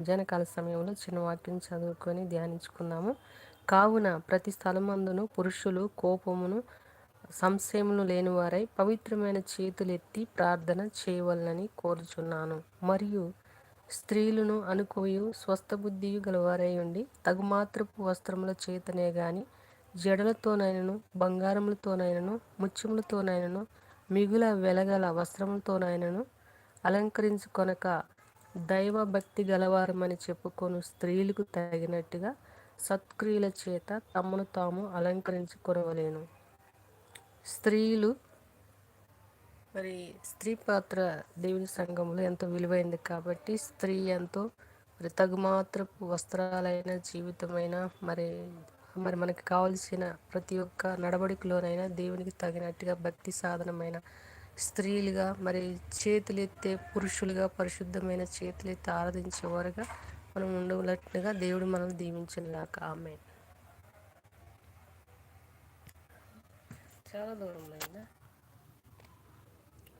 మధ్యాహ్నకాల సమయంలో చిన్న వాక్యం చదువుకొని ధ్యానించుకుందాము కావున ప్రతి స్థలమందును పురుషులు కోపమును సంశయమును లేనివారై పవిత్రమైన చేతులెత్తి ప్రార్థన చేయవలనని కోరుచున్నాను. మరియు స్త్రీలను అనుకోయు స్వస్థబుద్ధియు గలవారై ఉండి తగుమాత్రపు వస్త్రముల చేతనే గాని జడలతోనైనను బంగారములతోనైనను ముత్యములతోనైనను మిగుల వెలగల వస్త్రములతోనైనను అలంకరించుకొనక దైవభక్తి గలవారమని చెప్పుకొను స్త్రీలకు తగినట్టుగా సత్క్రియల చేత తమను తాము అలంకరించుకొనవలేను. స్త్రీలు మరి స్త్రీ పాత్ర దేవుని సంఘంలో ఎంతో విలువైంది కాబట్టి స్త్రీ ఎంతో మరి తగుమాత్రపు వస్త్రాలైన జీవితమైన మరి మరి మనకి కావలసిన ప్రతి ఒక్క నడవడికలోనైనా దేవునికి తగినట్టుగా భక్తి సాధనమైన స్త్రీలుగా మరి చేతులెత్తే పురుషులుగా పరిశుద్ధమైన చేతులెత్తి ఆరాధించేవారుగా మనం ఉండవలట్టుగా దేవుడు మనల్ని దీవించినాక ఆమె చాలా దూరం అయిందా?